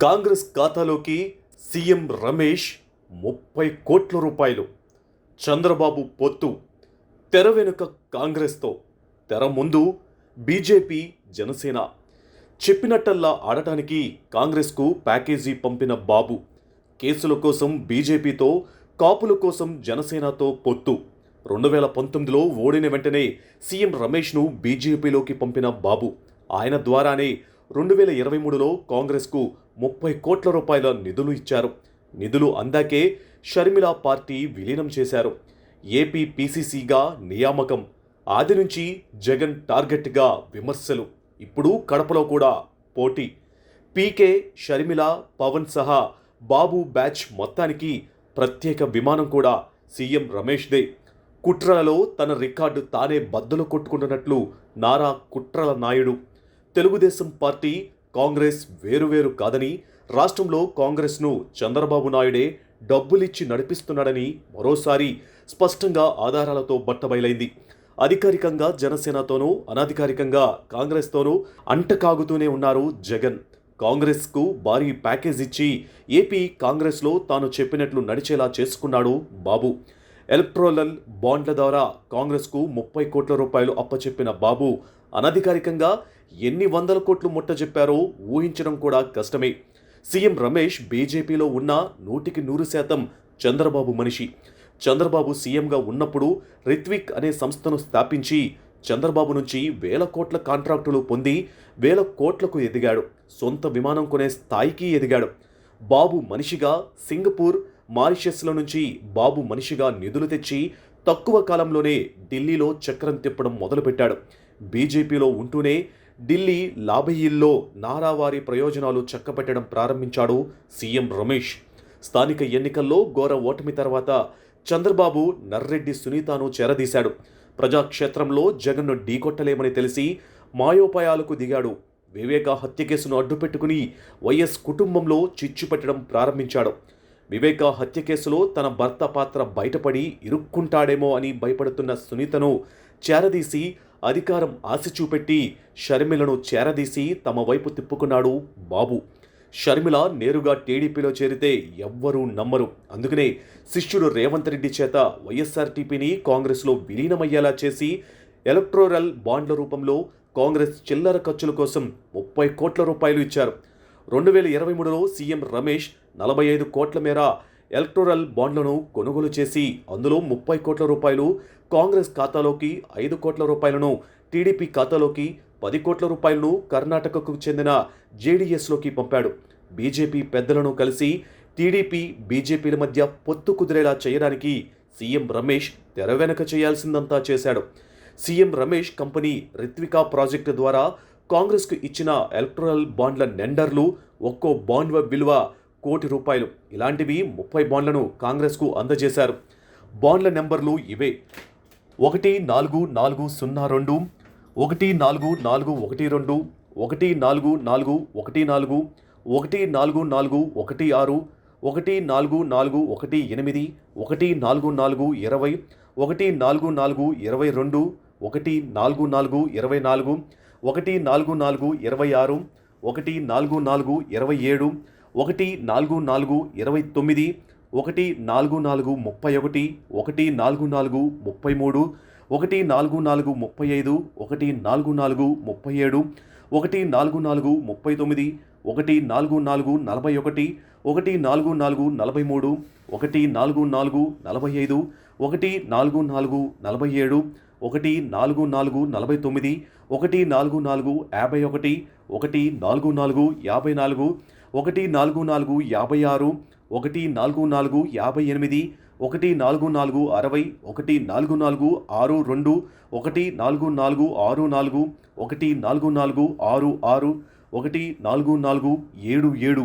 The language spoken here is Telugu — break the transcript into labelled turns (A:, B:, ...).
A: కాంగ్రెస్ ఖాతాలోకి సీఎం రమేష్ ముప్పై కోట్ల రూపాయలు చంద్రబాబు పొత్తు తెర వెనుక కాంగ్రెస్తో తెర ముందు బీజేపీ జనసేన చెప్పినట్టల్లా ఆడటానికి కాంగ్రెస్కు ప్యాకేజీ పంపిన బాబు కేసుల కోసం బీజేపీతో కాపుల కోసం జనసేనతో పొత్తు. రెండు వేల పంతొమ్మిదిలో ఓడిన వెంటనే సీఎం రమేష్ను బీజేపీలోకి పంపిన బాబు. ఆయన ద్వారానే రెండు వేల ఇరవై మూడులో కాంగ్రెస్కు ముప్పై కోట్ల రూపాయల నిధులు ఇచ్చారు. నిధులు అందాకే షర్మిల పార్టీ విలీనం చేశారు. ఏపీ పీసీసీగా నియామకం. ఆది నుంచి జగన్ టార్గెట్గా విమర్శలు. ఇప్పుడు కడపలో కూడా పోటీ. పీకే షర్మిల పవన్ సహా బాబు బ్యాచ్ మొత్తానికి ప్రత్యేక విమానం కూడా సీఎం రమేష్దే కుట్రలలో తన రికార్డు తానే బద్దలు కొట్టుకుంటున్నట్లు నారా కుట్రల నాయుడు. తెలుగుదేశం పార్టీ కాంగ్రెస్ వేరువేరు కాదని రాష్ట్రంలో కాంగ్రెస్ను చంద్రబాబు నాయుడే డబ్బులిచ్చి నడిపిస్తున్నాడని మరోసారి స్పష్టంగా ఆధారాలతో బట్టబయలైంది అధికారికంగా జనసేనతోనూ అనధికారికంగా కాంగ్రెస్తోనూ అంటకాగుతూనే ఉన్నారు జగన్. కాంగ్రెస్కు భారీ ప్యాకేజ్ ఇచ్చి ఏపీ కాంగ్రెస్లో తాను చెప్పినట్లు నడిచేలా చేసుకున్నాడు బాబు. ఎలక్ట్రోలల్ బాండ్ల ద్వారా కాంగ్రెస్కు ముప్పై కోట్ల రూపాయలు అప్పచెప్పిన బాబు అనధికారికంగా ఎన్ని వందల కోట్లు ముట్టజెప్పారో ఊహించడం కూడా కష్టమే. సీఎం రమేష్ బీజేపీలో ఉన్న నూటికి నూరు శాతం చంద్రబాబు మనిషి. చంద్రబాబు సీఎంగా ఉన్నప్పుడు రిత్విక్ అనే సంస్థను స్థాపించి చంద్రబాబు నుంచి వేల కోట్ల కాంట్రాక్టులు పొంది వేల కోట్లకు ఎదిగాడు. సొంత విమానం కొనే స్థాయికి ఎదిగాడు. బాబు మనిషిగా సింగపూర్ మారిషస్లో నుంచి బాబు మనిషిగా నిధులు తెచ్చి తక్కువ కాలంలోనే ఢిల్లీలో చక్రం తిప్పడం మొదలుపెట్టాడు. బీజేపీలో ఉంటూనే ఢిల్లీ లాభయిల్లో నారావారి ప్రయోజనాలు చక్కబెట్టడం ప్రారంభించాడు సీఎం రమేష్. స్థానిక ఎన్నికల్లో ఘోర ఓటమి తర్వాత చంద్రబాబు నర్రెడ్డి సునీతను చేరదీశాడు. ప్రజాక్షేత్రంలో జగన్ను ఢీకొట్టలేమని తెలిసి మాయోపాయాలకు దిగాడు. వివేక హత్య కేసును అడ్డుపెట్టుకుని వైఎస్ కుటుంబంలో చిచ్చు పెట్టడం ప్రారంభించాడు. వివేక హత్య కేసులో తన భర్త పాత్ర బయటపడి ఇరుక్కుంటాడేమో అని భయపడుతున్న సునీతను చేరదీసి అధికారం ఆశ చూపెట్టి షర్మిలను చేరదీసి తమ వైపు తిప్పుకున్నాడు బాబు. షర్మిల నేరుగా టీడీపీలో చేరితే ఎవ్వరూ నమ్మరు. అందుకనే శిష్యుడు రేవంత్ రెడ్డి చేత వైఎస్ఆర్టీపీని కాంగ్రెస్లో విలీనమయ్యేలా చేసి ఎలక్ట్రోరల్ బాండ్ల రూపంలో కాంగ్రెస్ చిల్లర ఖర్చుల కోసం ముప్పై కోట్ల రూపాయలు ఇచ్చారు. రెండు వేల ఇరవై మూడులో సీఎం రమేష్ నలభై ఐదు కోట్ల మేర ఎలక్టోరల్ బాండ్లను కొనుగోలు చేసి అందులో ముప్పై కోట్ల రూపాయలు కాంగ్రెస్ ఖాతాలోకి ఐదు కోట్ల రూపాయలను టీడీపీ ఖాతాలోకి పది కోట్ల రూపాయలను కర్ణాటకకు చెందిన జేడీఎస్లోకి పంపాడు. బీజేపీ పెద్దలను కలిసి టీడీపీ బీజేపీల మధ్య పొత్తు కుదిరేలా చేయడానికి సీఎం రమేష్ తెర వెనక చేయాల్సిందంతా చేశాడు. CM Ramesh company Ritwika project ద్వారా కాంగ్రెస్కు ఇచ్చిన ఎలక్ట్రల్ బాండ్ల నెండర్లు ఒక్కో బాండ్ విలువ కోటి రూపాయలు ఇలాంటివి ముప్పై బాండ్లను కాంగ్రెస్కు అందజేశారు బాండ్ల నెంబర్లు ఇవే ఒకటి నాలుగు నాలుగు సున్నా రెండు ఒకటి నాలుగు నాలుగు ఒకటి రెండు ఒకటి నాలుగు నాలుగు ఒకటి నాలుగు ఒకటి నాలుగు నాలుగు ఒకటి ఆరు ఒకటి నాలుగు నాలుగు ఒకటి ఎనిమిది ఒకటి నాలుగు నాలుగు ఇరవై ఒకటి నాలుగు నాలుగు ఇరవై రెండు ఒకటి నాలుగు నాలుగు ఇరవై నాలుగు ఒకటి నాలుగు నాలుగు ఇరవై ఆరు ఒకటి నాలుగు నాలుగు ఇరవై ఏడు ఒకటి నాలుగు నాలుగు ఇరవై తొమ్మిది ఒకటి నాలుగు నాలుగు ముప్పై ఒకటి ఒకటి నాలుగు నాలుగు ముప్పై మూడు ఒకటి నాలుగు నాలుగు ముప్పై ఐదు ఒకటి నాలుగు నాలుగు ముప్పై ఏడు ఒకటి నాలుగు నాలుగు ముప్పై తొమ్మిది ఒకటి నాలుగు నాలుగు నలభై ఒకటి ఒకటి నాలుగు నాలుగు నలభై మూడు ఒకటి నాలుగు నాలుగు నలభై ఐదు ఒకటి నాలుగు నాలుగు నలభై ఏడు ఒకటి నాలుగు నాలుగు నలభై తొమ్మిది ఒకటి నాలుగు నాలుగు యాభై ఒకటి ఒకటి నాలుగు నాలుగు యాభై నాలుగు ఒకటి నాలుగు నాలుగు యాభై ఆరు ఒకటి నాలుగు నాలుగు యాభై ఎనిమిది ఒకటి నాలుగు నాలుగు అరవై ఒకటి నాలుగు నాలుగు ఆరు రెండు ఒకటి నాలుగు నాలుగు ఆరు నాలుగు ఒకటి నాలుగు నాలుగు ఆరు ఆరు ఒకటి నాలుగు నాలుగు ఏడు ఏడు.